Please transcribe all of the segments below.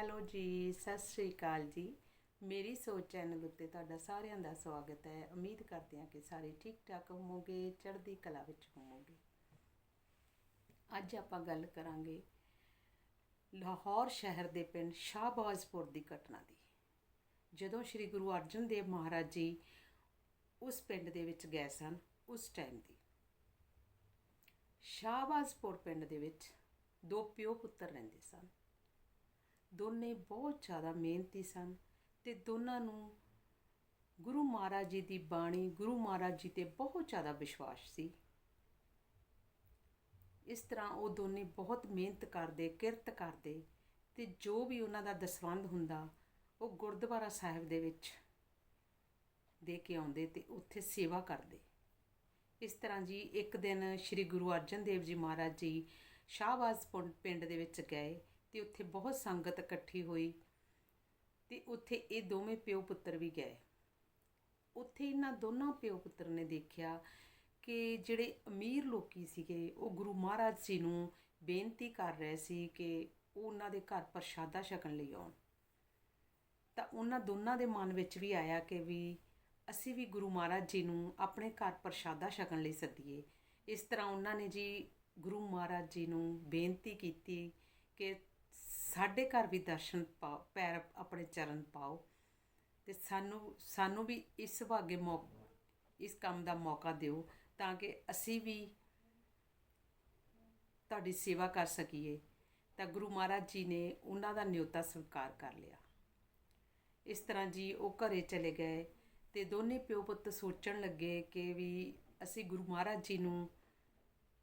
Hello ਜੀ, ਸਤਿ ਸ੍ਰੀ ਅਕਾਲ ਜੀ। ਮੇਰੀ ਸੋਚ ਚੈਨਲ ਉੱਤੇ ਤੁਹਾਡਾ ਸਾਰਿਆਂ ਦਾ ਸਵਾਗਤ ਹੈ। ਉਮੀਦ ਕਰਦੇ ਹਾਂ ਕਿ ਸਾਰੇ ਠੀਕ ਠਾਕ ਹੋਵੋਗੇ, ਚੜ੍ਹਦੀ ਕਲਾ ਵਿੱਚ ਹੋਵੋਗੇ। ਅੱਜ ਆਪਾਂ ਗੱਲ ਕਰਾਂਗੇ ਲਾਹੌਰ ਸ਼ਹਿਰ ਦੇ ਪਿੰਡ ਸ਼ਾਹਬਾਜ਼ਪੁਰ ਦੀ ਘਟਨਾ ਦੀ। ਜਦੋਂ ਸ੍ਰੀ ਗੁਰੂ ਅਰਜਨ ਦੇਵ ਮਹਾਰਾਜ ਜੀ ਉਸ ਪਿੰਡ ਦੇ ਵਿੱਚ ਗਏ ਸਨ, ਉਸ ਟਾਈਮ ਦੀ। ਸ਼ਾਹਬਾਜ਼ਪੁਰ ਪਿੰਡ ਦੇ ਵਿੱਚ ਦੋ ਪਿਓ ਪੁੱਤਰ ਰਹਿੰਦੇ ਸਨ। ਦੋਨੇ ਬਹੁਤ ਜ਼ਿਆਦਾ ਮਿਹਨਤੀ ਸਨ ਅਤੇ ਦੋਨਾਂ ਨੂੰ ਗੁਰੂ ਮਹਾਰਾਜ ਜੀ ਦੀ ਬਾਣੀ, ਗੁਰੂ ਮਹਾਰਾਜ ਜੀ ਤੇ ਬਹੁਤ ਜ਼ਿਆਦਾ ਵਿਸ਼ਵਾਸ ਸੀ। ਇਸ ਤਰ੍ਹਾਂ ਉਹ ਦੋਨੇ ਬਹੁਤ ਮਿਹਨਤ ਕਰਦੇ, ਕਿਰਤ ਕਰਦੇ ਤੇ ਜੋ ਵੀ ਉਹਨਾਂ ਦਾ ਦਸਵੰਧ ਹੁੰਦਾ, ਉਹ ਗੁਰਦੁਆਰਾ ਸਾਹਿਬ ਦੇ ਵਿੱਚ ਦੇ ਕੇ ਆਉਂਦੇ ਤੇ ਉੱਥੇ ਸੇਵਾ ਕਰਦੇ। ਇਸ ਤਰ੍ਹਾਂ ਜੀ ਇੱਕ ਦਿਨ ਸ੍ਰੀ ਗੁਰੂ ਅਰਜਨ ਦੇਵ ਜੀ ਮਹਾਰਾਜ ਜੀ ਸ਼ਾਹਬਾਜ਼ ਪਿੰਡ ਦੇ ਵਿੱਚ ਗਏ ਤੇ ਉੱਥੇ ਬਹੁਤ ਸੰਗਤ ਇਕੱਠੀ ਹੋਈ ਤੇ ਉੱਥੇ ਇਹ ਦੋਵੇਂ ਪਿਓ ਪੁੱਤਰ ਵੀ ਗਏ। ਉੱਥੇ ਇਹਨਾਂ ਦੋਨਾਂ ਪਿਓ ਪੁੱਤਰ ਨੇ ਦੇਖਿਆ ਕਿ ਜਿਹੜੇ ਅਮੀਰ ਲੋਕੀ ਸੀਗੇ, ਉਹ ਗੁਰੂ ਮਹਾਰਾਜ ਜੀ ਨੂੰ ਬੇਨਤੀ ਕਰ ਰਹੇ ਸੀ ਕਿ ਉਹ ਉਹਨਾਂ ਦੇ ਘਰ ਪ੍ਰਸ਼ਾਦਾ ਛਕਣ ਲਈ ਆਉਣ। ਤਾਂ ਉਹਨਾਂ ਦੋਨਾਂ ਦੇ ਮਨ ਵਿੱਚ ਵੀ ਆਇਆ ਕਿ ਵੀ ਅਸੀਂ ਵੀ ਗੁਰੂ ਮਹਾਰਾਜ ਜੀ ਨੂੰ ਆਪਣੇ ਘਰ ਪ੍ਰਸ਼ਾਦਾ ਛਕਣ ਲਈ ਸੱਦੀਏ। ਇਸ ਤਰ੍ਹਾਂ ਉਹਨਾਂ ਨੇ ਜੀ ਗੁਰੂ ਮਹਾਰਾਜ ਜੀ ਨੂੰ ਬੇਨਤੀ ਕੀਤੀ ਕਿ ਸਾਡੇ ਘਰ ਵੀ ਦਰਸ਼ਨ ਪਾਓ, ਪੈਰ ਆਪਣੇ ਚਰਨ ਪਾਓ ਤੇ ਸਾਨੂੰ ਸਾਨੂੰ ਵੀ ਇਸ ਸੁਭਾਗੇ ਮੌ, ਇਸ ਕੰਮ ਦਾ ਮੌਕਾ ਦਿਓ ਤਾਂ ਕਿ ਅਸੀਂ ਵੀ ਤੁਹਾਡੀ ਸੇਵਾ ਕਰ ਸਕੀਏ। ਤਾਂ ਗੁਰੂ ਮਹਾਰਾਜ ਜੀ ਨੇ ਉਹਨਾਂ ਦਾ ਨਿਯੋਤਾ ਸਵੀਕਾਰ ਕਰ ਲਿਆ। ਇਸ ਤਰ੍ਹਾਂ ਜੀ ਉਹ ਘਰੇ ਚਲੇ ਗਏ ਤੇ ਦੋਨੇ ਪਿਓ ਪੁੱਤ ਸੋਚਣ ਲੱਗੇ ਕਿ ਵੀ ਅਸੀਂ ਗੁਰੂ ਮਹਾਰਾਜ ਜੀ ਨੂੰ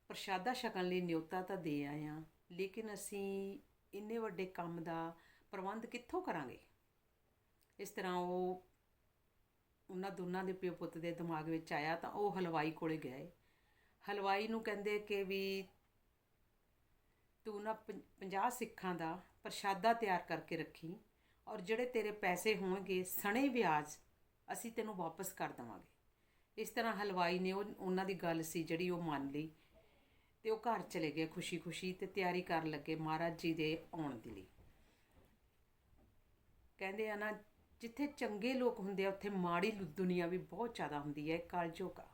ਪ੍ਰਸ਼ਾਦਾ ਛਕਣ ਲਈ ਨਿਯੋਤਾ ਤਾਂ ਦੇ ਆਏ ਹਾਂ, ਲੇਕਿਨ ਅਸੀਂ ਇੰਨੇ ਵੱਡੇ ਕੰਮ ਦਾ ਪ੍ਰਬੰਧ ਕਿੱਥੋਂ ਕਰਾਂਗੇ? ਇਸ ਤਰ੍ਹਾਂ ਉਹ ਉਹਨਾਂ ਦੋਨਾਂ ਦੇ ਪਿਓ ਪੁੱਤ ਦੇ ਦਿਮਾਗ ਵਿੱਚ ਆਇਆ ਤਾਂ ਉਹ ਹਲਵਾਈ ਕੋਲੇ ਗਏ। ਹਲਵਾਈ ਨੂੰ ਕਹਿੰਦੇ ਕਿ ਵੀ ਤੂੰ ਨਾ 50 ਸਿੱਖਾਂ ਦਾ ਪ੍ਰਸ਼ਾਦਾ ਤਿਆਰ ਕਰਕੇ ਰੱਖੀ ਔਰ ਜਿਹੜੇ ਤੇਰੇ ਪੈਸੇ ਹੋਣਗੇ ਸਣੇ ਵਿਆਜ ਅਸੀਂ ਤੈਨੂੰ ਵਾਪਸ ਕਰ ਦੇਵਾਂਗੇ। ਇਸ ਤਰ੍ਹਾਂ ਹਲਵਾਈ ਨੇ ਉਹ, ਉਹਨਾਂ ਦੀ ਗੱਲ ਸੀ ਜਿਹੜੀ ਉਹ ਮੰਨ ਲਈ ਤੇ ਉਹ ਘਰ ਚਲੇ ਗਏ ਖੁਸ਼ੀ-ਖੁਸ਼ੀ ਤੇ ਤਿਆਰੀ ਕਰਨ ਲੱਗੇ ਮਹਾਰਾਜ ਜੀ ਦੇ ਆਉਣ ਦੇ ਲਈ। ਕਹਿੰਦੇ ਆ ਨਾ, ਜਿੱਥੇ ਚੰਗੇ ਲੋਕ ਹੁੰਦੇ ਆ, ਉੱਥੇ ਮਾੜੀ ਦੁਨੀਆ ਵੀ ਬਹੁਤ ਜ਼ਿਆਦਾ ਹੁੰਦੀ ਹੈ ਕਲਯੁਗ ਆ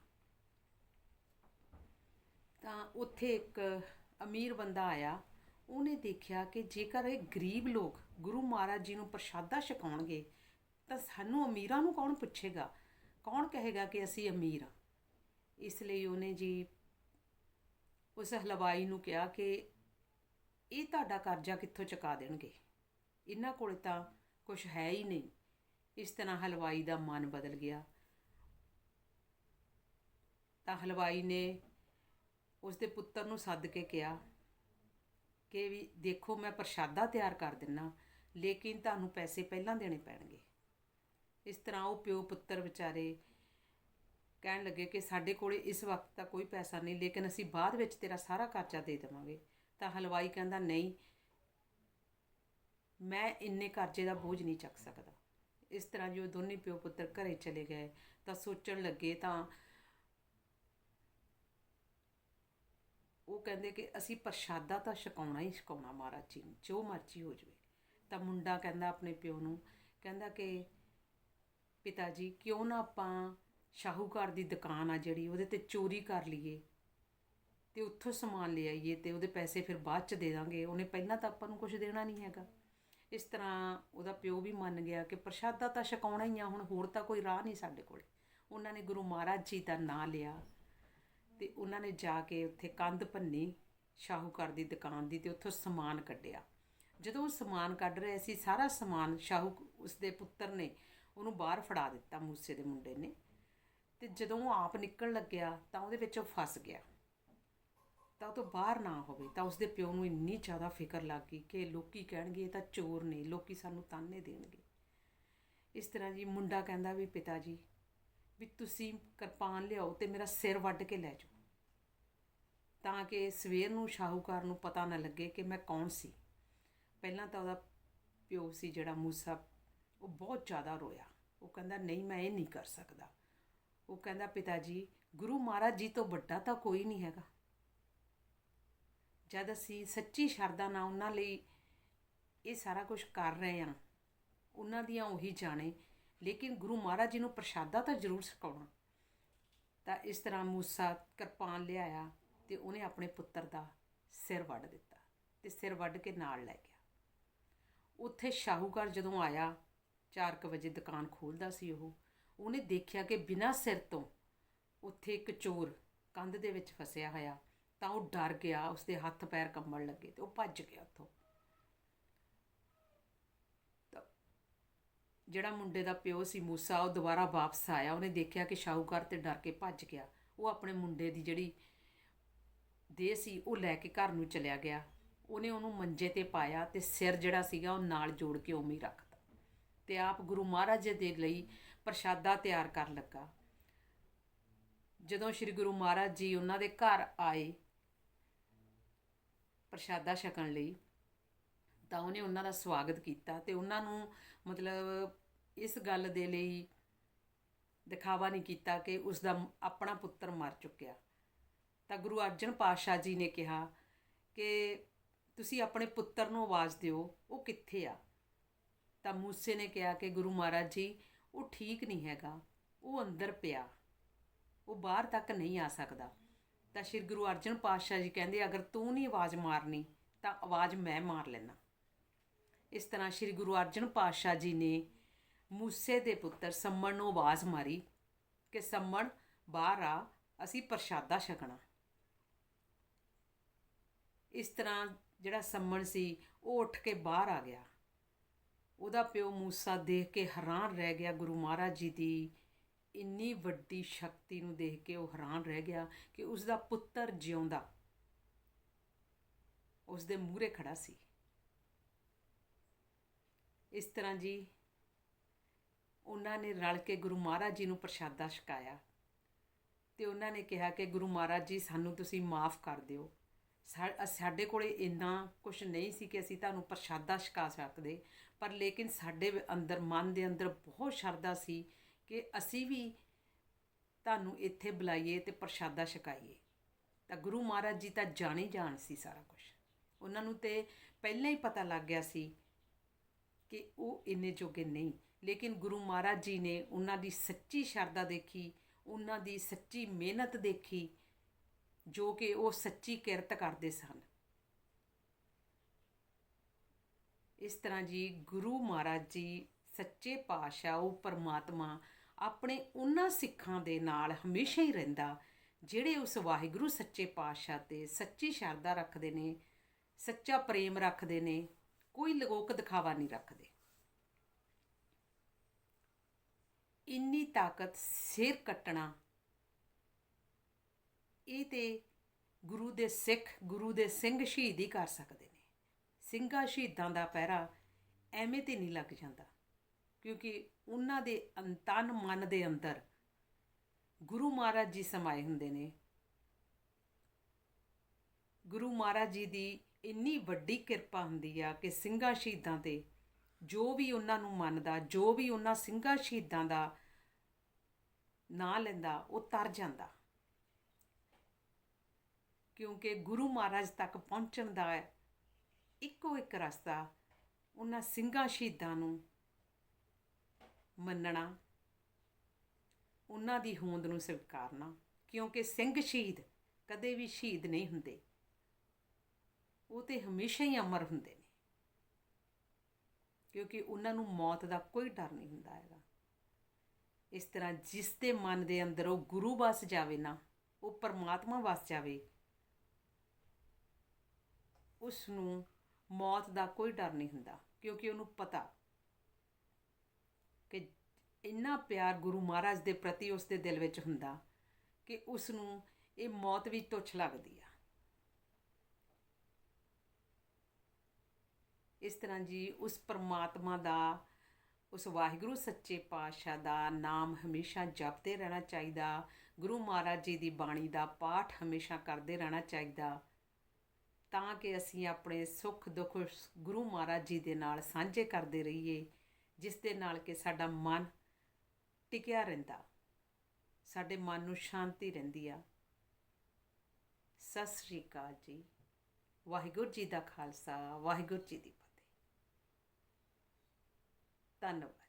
ਤਾਂ ਉੱਥੇ ਇੱਕ ਅਮੀਰ ਬੰਦਾ ਆਇਆ, ਉਹਨੇ ਦੇਖਿਆ ਕਿ ਜੇਕਰ ਇਹ ਗਰੀਬ ਲੋਕ ਗੁਰੂ ਮਹਾਰਾਜ ਜੀ ਨੂੰ ਪ੍ਰਸ਼ਾਦਾ ਛਕਾਉਣਗੇ, ਤਾਂ ਸਾਨੂੰ ਅਮੀਰਾਂ ਨੂੰ ਕੌਣ ਪੁੱਛੇਗਾ? ਕੌਣ ਕਹੇਗਾ ਕਿ ਅਸੀਂ ਅਮੀਰ ਆ ਇਸ ਲਈ ਉਹਨੇ ਜੀ ਉਸ ਹਲਵਾਈ ਨੂੰ ਕਿਹਾ ਕਿ ਇਹ ਤੁਹਾਡਾ ਕਰਜ਼ਾ ਕਿੱਥੋਂ ਚੁਕਾ ਦੇਣਗੇ? ਇਹਨਾਂ ਕੋਲ ਤਾਂ ਕੁਝ ਹੈ ਹੀ ਨਹੀਂ। ਇਸ ਤਰ੍ਹਾਂ ਹਲਵਾਈ ਦਾ ਮਨ ਬਦਲ ਗਿਆ। ਤਾਂ ਹਲਵਾਈ ਨੇ ਉਸ ਦੇ ਪੁੱਤਰ ਨੂੰ ਸੱਦ ਕੇ ਕਿਹਾ ਕਿ ਵੀ ਦੇਖੋ, ਮੈਂ ਪ੍ਰਸ਼ਾਦਾ ਤਿਆਰ ਕਰ ਦਿੰਨਾ, ਲੇਕਿਨ ਤੁਹਾਨੂੰ ਪੈਸੇ ਪਹਿਲਾਂ ਦੇਣੇ ਪੈਣਗੇ। ਇਸ ਤਰ੍ਹਾਂ ਉਹ ਪਿਓ ਪੁੱਤਰ ਵਿਚਾਰੇ ਕਹਿਣ ਲੱਗੇ ਕਿ ਸਾਡੇ ਕੋਲੇ ਇਸ ਵਕਤ ਤਾਂ ਕੋਈ ਪੈਸਾ ਨਹੀਂ, ਲੇਕਿਨ ਅਸੀਂ ਬਾਅਦ ਵਿੱਚ ਤੇਰਾ ਸਾਰਾ ਕਰਜ਼ਾ ਦੇ ਦੇਵਾਂਗੇ। ਤਾਂ ਹਲਵਾਈ ਕਹਿੰਦਾ, ਨਹੀਂ, ਮੈਂ ਇੰਨੇ ਕਰਜ਼ੇ ਦਾ ਬੋਝ ਨਹੀਂ ਚੱਕ ਸਕਦਾ। ਇਸ ਤਰ੍ਹਾਂ ਜੋ ਦੋਨੇ ਪਿਓ ਪੁੱਤਰ ਘਰੇ ਚਲੇ ਗਏ, ਤਾਂ ਸੋਚਣ ਲੱਗੇ ਤਾਂ ਉਹ ਕਹਿੰਦੇ ਕਿ ਅਸੀਂ ਪ੍ਰਸ਼ਾਦਾ ਤਾਂ ਛਕਾਉਣਾ ਹੀ ਛਕਾਉਣਾ, ਮਹਾਰਾਜ ਜੀ ਨੂੰ, ਜੋ ਮਰਜ਼ੀ ਹੋ ਜਾਵੇ। ਤਾਂ ਮੁੰਡਾ ਕਹਿੰਦਾ ਆਪਣੇ ਪਿਓ ਨੂੰ, ਕਹਿੰਦਾ ਕਿ, ਪਿਤਾ ਜੀ, ਕਿਉਂ ਨਾ ਆਪਾਂ ਸ਼ਾਹੂਕਾਰ ਦੀ ਦੁਕਾਨ ਆ ਜਿਹੜੀ, ਉਹਦੇ ਤੇ ਚੋਰੀ ਕਰ ਲਈਏ ਤੇ ਉੱਥੋਂ ਸਮਾਨ ਲੈ ਆਈਏ ਤੇ ਉਹਦੇ ਪੈਸੇ ਫਿਰ ਬਾਅਦ ਚ ਦੇ ਦਾਂਗੇ। ਉਹਨੇ ਪਹਿਲਾਂ ਤਾਂ ਆਪਾਂ ਨੂੰ ਕੁਝ ਦੇਣਾ ਨਹੀਂ ਹੈਗਾ। ਇਸ ਤਰ੍ਹਾਂ ਉਹਦਾ ਪਿਓ ਵੀ ਮੰਨ ਗਿਆ ਕਿ ਪ੍ਰਸ਼ਾਦਾ ਤਾਂ ਛਕਾਉਣਾ ਹੀ ਆ, ਹੁਣ ਹੋਰ ਤਾਂ ਕੋਈ ਰਾਹ ਨਹੀਂ ਸਾਡੇ ਕੋਲ। ਉਹਨਾਂ ਨੇ ਗੁਰੂ ਮਹਾਰਾਜ ਜੀ ਦਾ ਨਾਂ ਲਿਆ ਤੇ ਉਹਨਾਂ ਨੇ ਜਾ ਕੇ ਉੱਥੇ ਕੰਧ ਭੰਨੀ ਸ਼ਾਹੂਕਾਰ ਦੀ ਦੁਕਾਨ ਦੀ ਤੇ ਉੱਥੋਂ ਸਮਾਨ ਕੱਢਿਆ। ਜਦੋਂ ਉਹ ਸਮਾਨ ਕੱਢ ਰਿਹਾ ਸੀ, ਸਾਰਾ ਸਮਾਨ ਸ਼ਾਹੂ, ਉਸਦੇ ਪੁੱਤਰ ਨੇ ਉਹਨੂੰ ਬਾਹਰ ਫੜਾ ਦਿੱਤਾ ਮੂਸੇ ਦੇ ਮੁੰਡੇ ਨੇ। ਅਤੇ ਜਦੋਂ ਉਹ ਆਪ ਨਿਕਲਣ ਲੱਗਿਆ ਤਾਂ ਉਹਦੇ ਵਿੱਚ ਉਹ ਫਸ ਗਿਆ। ਤਾਂ ਉਹ ਤੋਂ ਬਾਹਰ ਨਾ ਹੋਵੇ ਤਾਂ ਉਸਦੇ ਪਿਓ ਨੂੰ ਇੰਨੀ ਜ਼ਿਆਦਾ ਫਿਕਰ ਲੱਗ ਗਈ ਕਿ ਲੋਕੀ ਕਹਿਣਗੇ ਇਹ ਤਾਂ ਚੋਰ ਨੇ, ਲੋਕੀ ਸਾਨੂੰ ਤਾਨੇ ਦੇਣਗੇ। ਇਸ ਤਰ੍ਹਾਂ ਜੀ ਮੁੰਡਾ ਕਹਿੰਦਾ ਵੀ, ਪਿਤਾ ਜੀ, ਵੀ ਤੁਸੀਂ ਕਿਰਪਾਨ ਲਿਆਓ ਤੇ ਮੇਰਾ ਸਿਰ ਵੱਢ ਕੇ ਲੈ ਜਾਓ। ਤਾਂ ਕਿ ਸਵੇਰ ਨੂੰ, ਸ਼ਾਹੂਕਾਰ ਨੂੰ ਪਤਾ ਨਾ ਲੱਗੇ ਕਿ ਮੈਂ ਕੌਣ ਸੀ। ਪਹਿਲਾਂ ਤਾਂ ਉਹਦਾ ਪਿਓ ਸੀ ਜਿਹੜਾ ਮੂਸਾ, ਉਹ ਬਹੁਤ ਜ਼ਿਆਦਾ ਰੋਇਆ। ਉਹ ਕਹਿੰਦਾ, ਨਹੀਂ, ਮੈਂ ਇਹ ਨਹੀਂ ਕਰ ਸਕਦਾ। ਉਹ ਕਹਿੰਦਾ, ਪਿਤਾ ਜੀ, ਗੁਰੂ ਮਹਾਰਾਜ ਜੀ ਤੋਂ ਵੱਡਾ ਤਾਂ ਕੋਈ ਨਹੀਂ ਹੈਗਾ। ਜਦ ਅਸੀਂ ਸੱਚੀ ਸ਼ਰਧਾ ਨਾਲ ਉਹਨਾਂ ਲਈ ਇਹ ਸਾਰਾ ਕੁਝ ਕਰ ਰਹੇ ਹਾਂ, ਉਹਨਾਂ ਦੀਆਂ ਉਹੀ ਜਾਣੇ, ਲੇਕਿਨ ਗੁਰੂ ਮਹਾਰਾਜ ਜੀ ਨੂੰ ਪ੍ਰਸ਼ਾਦਾ ਤਾਂ ਜ਼ਰੂਰ ਛਕਾਉਣਾ। ਤਾਂ ਇਸ ਤਰ੍ਹਾਂ ਮੂਸਾ ਕਿਰਪਾਨ ਲਿਆਇਆ ਤੇ ਉਹਨੇ ਆਪਣੇ ਪੁੱਤਰ ਦਾ ਸਿਰ ਵੱਢ ਦਿੱਤਾ ਤੇ ਸਿਰ ਵੱਢ ਕੇ ਨਾਲ ਲੈ ਗਿਆ। ਉੱਥੇ ਸ਼ਾਹੂਕਾਰ ਜਦੋਂ ਆਇਆ 4:00 ਵਜੇ ਦੁਕਾਨ ਖੋਲਦਾ ਸੀ ਉਹ। ਉਹਨੇ ਦੇਖਿਆ ਕਿ ਬਿਨਾਂ ਸਿਰ ਤੋਂ ਉੱਥੇ ਇੱਕ ਚੋਰ ਕੰਧ ਦੇ ਵਿੱਚ ਫਸਿਆ ਹੋਇਆ, ਤਾਂ ਉਹ ਡਰ ਗਿਆ, ਉਸਦੇ ਹੱਥ ਪੈਰ ਕੰਬਣ ਲੱਗੇ ਤੇ ਉਹ ਭੱਜ ਗਿਆ ਉੱਥੋਂ। ਜਿਹੜਾ ਮੁੰਡੇ ਦਾ ਪਿਓ ਸੀ ਮੂਸਾ, ਉਹ ਦੁਬਾਰਾ ਵਾਪਸ ਆਇਆ। ਉਹਨੇ ਦੇਖਿਆ ਕਿ ਸ਼ਾਹੂਕਾਰ ਤੇ ਡਰ ਕੇ ਭੱਜ ਗਿਆ। ਉਹ ਆਪਣੇ ਮੁੰਡੇ ਦੀ ਜਿਹੜੀ ਦੇਹ ਸੀ, ਉਹ ਲੈ ਕੇ ਘਰ ਨੂੰ ਚਲਿਆ ਗਿਆ। ਉਹਨੇ ਉਹਨੂੰ ਮੰਜੇ ਤੇ ਪਾਇਆ ਤੇ ਸਿਰ ਜਿਹੜਾ ਸੀਗਾ, ਉਹ ਨਾਲ ਜੋੜ ਕੇ ਉਵੇਂ ਹੀ ਰੱਖਤਾ। ਤੇ ਆਪ ਗੁਰੂ ਮਹਾਰਾਜ ਦੇ ਲਈ ਪ੍ਰਸ਼ਾਦਾ ਤਿਆਰ ਕਰਨ ਲੱਗਾ। ਜਦੋਂ ਸ੍ਰੀ ਗੁਰੂ ਮਹਾਰਾਜ ਜੀ ਉਹਨਾਂ ਦੇ ਘਰ ਆਏ, ਪ੍ਰਸ਼ਾਦਾ ਛਕਣ ਲਈ, ਤਾਂ ਉਹਨੇ ਉਹਨਾਂ ਦਾ ਸਵਾਗਤ ਕੀਤਾ ਤੇ ਉਹਨਾਂ ਨੂੰ ਮਤਲਬ ਇਸ ਗੱਲ ਦੇ ਲਈ ਦਿਖਾਵਾ ਨਹੀਂ ਕੀਤਾ ਕਿ ਉਸ ਦਾ ਆਪਣਾ ਪੁੱਤਰ ਮਰ ਚੁੱਕਿਆ। ਤਾਂ ਗੁਰੂ ਅਰਜਨ ਪਾਤਸ਼ਾਹ ਜੀ ਨੇ ਕਿਹਾ ਕਿ ਤੁਸੀਂ ਆਪਣੇ ਪੁੱਤਰ ਨੂੰ ਆਵਾਜ਼ ਦਿਓ, ਉਹ ਕਿੱਥੇ ਆ? ਤਾਂ ਮੂਸੇ ਨੇ ਕਿਹਾ ਕਿ ਗੁਰੂ ਮਹਾਰਾਜ ਜੀ ਉਹ ਠੀਕ ਨਹੀਂ ਹੈਗਾ, ਉਹ ਅੰਦਰ ਪਿਆ। ਉਹ ਬਾਹਰ ਤੱਕ ਨਹੀਂ ਆ ਸਕਦਾ। ਤਾਂ ਸ਼੍ਰੀ ਗੁਰੂ ਅਰਜਨ ਪਾਤਸ਼ਾਹ ਜੀ ਕਹਿੰਦੇ, ਅਗਰ ਤੂੰ ਨਹੀਂ ਆਵਾਜ਼ ਮਾਰਨੀ, ਤਾਂ ਆਵਾਜ਼ ਮੈਂ ਮਾਰ ਲੈਣਾ ਇਸ ਤਰ੍ਹਾਂ ਸ਼੍ਰੀ ਗੁਰੂ ਅਰਜਨ ਪਾਤਸ਼ਾਹ ਜੀ ਨੇ ਮੂਸੇ ਦੇ ਪੁੱਤਰ ਸੰਮਣ ਨੂੰ ਆਵਾਜ਼ ਮਾਰੀ ਕਿ, ਸੰਮਣ, ਬਾਹਰ ਆ, ਅਸੀਂ ਪ੍ਰਸ਼ਾਦਾ ਛਕਣਾ। ਇਸ ਤਰ੍ਹਾਂ ਜਿਹੜਾ ਸੰਮਣ ਸੀ, ਉਹ ਉੱਠ ਕੇ ਬਾਹਰ ਆ ਗਿਆ। ਉਹਦਾ ਪਿਓ ਮੂਸਾ ਦੇਖ ਕੇ ਹੈਰਾਨ ਰਹਿ ਗਿਆ। ਗੁਰੂ ਮਹਾਰਾਜ ਜੀ ਦੀ ਇੰਨੀ ਵੱਡੀ ਸ਼ਕਤੀ ਨੂੰ ਦੇਖ ਕੇ ਉਹ ਹੈਰਾਨ ਰਹਿ ਗਿਆ ਕਿ ਉਸ ਦਾ ਪੁੱਤਰ ਜਿਉਂਦਾ ਉਸ ਦੇ ਮੂਹਰੇ ਖੜਾ ਸੀ। ਇਸ ਤਰ੍ਹਾਂ ਜੀ ਉਹਨਾਂ ਨੇ ਰਲ ਕੇ ਗੁਰੂ ਮਹਾਰਾਜ ਜੀ ਨੂੰ ਪ੍ਰਸ਼ਾਦਾ ਛਕਾਇਆ ਤੇ ਉਹਨਾਂ ਨੇ ਕਿਹਾ ਕਿ ਗੁਰੂ ਮਹਾਰਾਜ ਜੀ, ਸਾਨੂੰ ਤੁਸੀਂ ਮਾਫ ਕਰ ਦਿਓ। ਸਾਡੇ ਕੋਲੇ ਇੰਨਾ ਕੁਝ ਨਹੀਂ ਸੀ ਕਿ ਅਸੀਂ ਤੁਹਾਨੂੰ ਪ੍ਰਸ਼ਾਦਾ ਛਕਾ ਸਕਦੇ, ਪਰ ਲੇਕਿਨ ਸਾਡੇ ਅੰਦਰ, ਮਨ ਦੇ ਅੰਦਰ ਬਹੁਤ ਸ਼ਰਧਾ ਸੀ ਕਿ ਅਸੀਂ ਵੀ ਤੁਹਾਨੂੰ ਇੱਥੇ ਬੁਲਾਈਏ ਤੇ ਪ੍ਰਸ਼ਾਦਾ ਛਕਾਈਏ। ਤਾਂ ਗੁਰੂ ਮਹਾਰਾਜ ਜੀ ਤਾਂ ਜਾਣੀ ਜਾਣ ਸੀ ਸਾਰਾ ਕੁਝ ਉਹਨਾਂ ਨੂੰ ਤੇ ਪਹਿਲਾਂ ਹੀ ਪਤਾ ਲੱਗ ਗਿਆ ਸੀ ਕਿ ਉਹ ਇੰਨੇ ਜੋਗੇ ਨਹੀਂ। ਲੇਕਿਨ ਗੁਰੂ ਮਹਾਰਾਜ ਜੀ ਨੇ ਉਹਨਾਂ ਦੀ ਸੱਚੀ ਸ਼ਰਧਾ ਦੇਖੀ, ਉਹਨਾਂ ਦੀ ਸੱਚੀ ਮਿਹਨਤ ਦੇਖੀ ਜੋ ਕਿ ਉਹ ਸੱਚੀ ਕਿਰਤ ਕਰਦੇ ਸਨ। ਇਸ ਤਰ੍ਹਾਂ ਜੀ ਗੁਰੂ ਮਹਾਰਾਜ ਜੀ ਸੱਚੇ ਪਾਤਸ਼ਾਹ ਉਹ ਪਰਮਾਤਮਾ ਆਪਣੇ ਉਹਨਾਂ ਸਿੱਖਾਂ ਦੇ ਨਾਲ ਹਮੇਸ਼ਾ ਹੀ ਰਹਿੰਦਾ, ਜਿਹੜੇ ਉਸ ਵਾਹਿਗੁਰੂ ਸੱਚੇ ਪਾਤਸ਼ਾਹ ਤੇ ਸੱਚੀ ਸ਼ਰਧਾ ਰੱਖਦੇ ਨੇ, ਸੱਚਾ ਪ੍ਰੇਮ ਰੱਖਦੇ ਨੇ, ਕੋਈ ਲਗੋਕ ਦਿਖਾਵਾ ਨਹੀਂ ਰੱਖਦੇ। ਇੰਨੀ ਤਾਕਤ ਸਿਰ ਕੱਟਣਾ ਇਹ ਤੇ ਗੁਰੂ ਦੇ ਸਿੱਖ, ਗੁਰੂ ਦੇ ਸਿੰਘ ਸ਼ਹੀਦ ਹੀ ਕਰ ਸਕਦੇ ਨੇ। ਸਿੰਘਾਂ ਸ਼ਹੀਦਾਂ ਦਾ ਪਹਿਰਾ ਐਵੇਂ ਤੇ ਨਹੀਂ ਲੱਗ ਜਾਂਦਾ, ਕਿਉਂਕਿ ਉਹਨਾਂ ਦੇ ਅੰਤਨ ਮਨ ਦੇ ਅੰਦਰ ਗੁਰੂ ਮਹਾਰਾਜ ਜੀ ਸਮਾਏ ਹੁੰਦੇ ਨੇ। ਗੁਰੂ ਮਹਾਰਾਜ ਜੀ ਦੀ ਇੰਨੀ ਵੱਡੀ ਕਿਰਪਾ ਹੁੰਦੀ ਆ ਕਿ ਸਿੰਘਾਂ ਸ਼ਹੀਦਾਂ ਤੇ ਜੋ ਵੀ ਉਹਨਾਂ ਨੂੰ ਮੰਨਦਾ, ਜੋ ਵੀ ਉਹਨਾਂ ਸਿੰਘਾਂ ਸ਼ਹੀਦਾਂ ਦਾ ਨਾਂ ਲੈਂਦਾ, ਉਹ ਤਰ ਜਾਂਦਾ। ਕਿਉਂਕਿ ਗੁਰੂ ਮਹਾਰਾਜ ਤੱਕ ਪਹੁੰਚਣ ਦਾ ਇੱਕੋ ਇੱਕ ਰਸਤਾ ਉਹਨਾਂ ਸਿੰਘਾਂ ਸ਼ਹੀਦਾਂ ਨੂੰ ਮੰਨਣਾ, ਉਹਨਾਂ ਦੀ ਹੋਂਦ ਨੂੰ ਸਵੀਕਾਰਨਾ, ਕਿਉਂਕਿ ਸਿੰਘ ਸ਼ਹੀਦ ਕਦੇ ਵੀ ਸ਼ਹੀਦ ਨਹੀਂ ਹੁੰਦੇ। ਉਹ ਤੇ ਹਮੇਸ਼ਾ ਹੀ ਅਮਰ ਹੁੰਦੇ ਨੇ, ਕਿਉਂਕਿ ਉਹਨਾਂ ਨੂੰ ਮੌਤ ਦਾ ਕੋਈ ਡਰ ਨਹੀਂ ਹੁੰਦਾ ਹੈਗਾ। ਇਸ ਤਰ੍ਹਾਂ ਜਿਸ ਦੇ ਮਨ ਦੇ ਅੰਦਰ ਉਹ ਗੁਰੂ ਵਸ ਜਾਵੇ ਨਾ, ਉਹ ਪਰਮਾਤਮਾ ਵਸ ਜਾਵੇ ਉਸ ਨੂੰ ਮੌਤ ਦਾ ਕੋਈ ਡਰ ਨਹੀਂ ਹੁੰਦਾ, ਕਿਉਂਕਿ ਉਹਨੂੰ ਪਤਾ ਕਿ ਇੰਨਾ ਪਿਆਰ ਗੁਰੂ ਮਹਾਰਾਜ ਦੇ ਪ੍ਰਤੀ ਉਸ ਦੇ ਦਿਲ ਵਿੱਚ ਹੁੰਦਾ ਕਿ ਉਸ ਨੂੰ ਇਹ ਮੌਤ ਵੀ ਤੁੱਛ ਲੱਗਦੀ ਆ। ਇਸ ਤਰ੍ਹਾਂ ਜੀ ਉਸ ਪਰਮਾਤਮਾ ਦਾ, ਉਸ ਵਾਹਿਗੁਰੂ ਸੱਚੇ ਪਾਤਸ਼ਾਹ ਦਾ ਨਾਮ ਹਮੇਸ਼ਾ ਜਪਦੇ ਰਹਿਣਾ ਚਾਹੀਦਾ, ਗੁਰੂ ਮਹਾਰਾਜ ਜੀ ਦੀ ਬਾਣੀ ਦਾ ਪਾਠ ਹਮੇਸ਼ਾ ਕਰਦੇ ਰਹਿਣਾ ਚਾਹੀਦਾ। ਤਾਂ ਕਿ ਅਸੀਂ ਆਪਣੇ ਸੁੱਖ, ਦੁੱਖ ਗੁਰੂ ਮਹਾਰਾਜ ਜੀ ਦੇ ਨਾਲ ਸਾਂਝੇ ਕਰਦੇ ਰਹੀਏ, ਜਿਸ ਦੇ ਨਾਲ ਕਿ ਸਾਡਾ ਮਨ ਟਿਕਿਆ ਰਹਿੰਦਾ। ਸਾਡੇ ਮਨ ਨੂੰ ਸ਼ਾਂਤੀ ਰਹਿੰਦੀ ਆ। ਸਤਿ ਸ੍ਰੀ ਅਕਾਲ ਜੀ। ਵਾਹਿਗੁਰੂ ਜੀ ਦਾ ਖਾਲਸਾ, ਵਾਹਿਗੁਰੂ ਜੀ ਦੀ ਫਤਿਹ। ਧੰਨਵਾਦ।